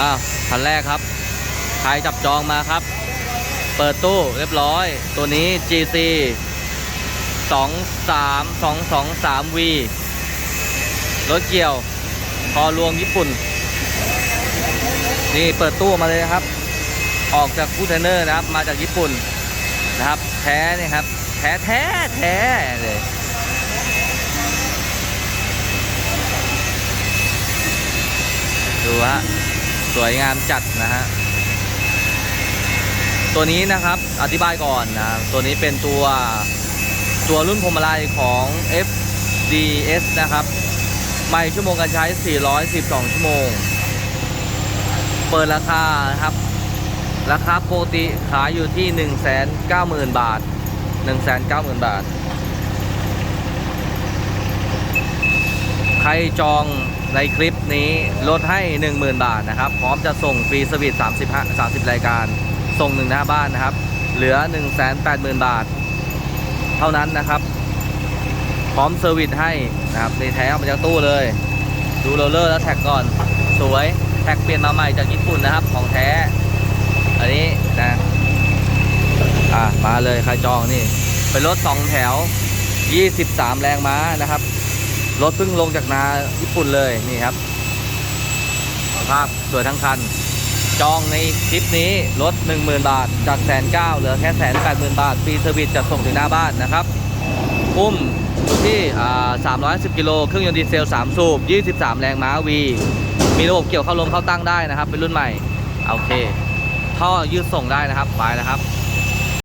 อ้าวคันแรกครับ ใครจับจองมาครับ เปิดตู้เรียบร้อย ตัวนี้ GC 2 3 2 2 3 V รถเกี่ยวพอรวงญี่ปุ่น นี่เปิดตู้มาเลยนะครับ ออกจากกู้เทนเนอร์นะครับ มาจากญี่ปุ่นนะครับ แท้เนี่ยครับ แท้แท้แท้เลยดูฮะ สวยงามจัดนะฮะ ตัวนี้นะครับอธิบายก่อนนะ ตัวนี้เป็นตัวตัวรุ่นพวงมาลัยของ FDS นะครับ ไม่ชั่วโมงการใช้ 412 ชั่วโมง เปิดราคานะครับ ราคาปกติขายอยู่ที่ 190,000 บาท 190,000 บาท ใครจอง ในคลิปนี้ลดให้ 10,000 บาทนะครับ พร้อมจะส่งฟรีสวิต35 30 รายการ ส่งหนึ่งหน้าบ้านนะครับ เหลือ 180,000 บาท เท่านั้นนะครับ พร้อมเซอร์วิสให้นะครับในแท้มาจากตู้เลย ดูโรลเลอร์แล้วแท็กก่อน สวยแท็กเปลี่ยนมาใหม่จากญี่ปุ่นนะครับ ของแท้ อันนี้นะอะมาเลยใครจองนี่ เป็นรถ2แถว 23 แรงม้านะครับ รถเพิ่งลงจากนาญี่ปุ่นเลยนี่ครับภาพสวยทั้งคัน จองในคลิปนี้ลด10,000 บาท จากแสนเก้าเหลือแค่แสนแปดหมื่นบาทฟรีเซอร์วิสจะส่งถึงหน้าบ้านนะครับอุ้มที่310กิโลเครื่องยนต์ดีเซล 3 สูบ 23 แรงม้าวีมีระบบเกี่ยวเข้าลมเข้าตั้งได้นะครับ เป็นรุ่นใหม่ โอเค ท่อยืดส่งได้นะครับ ไปนะครับ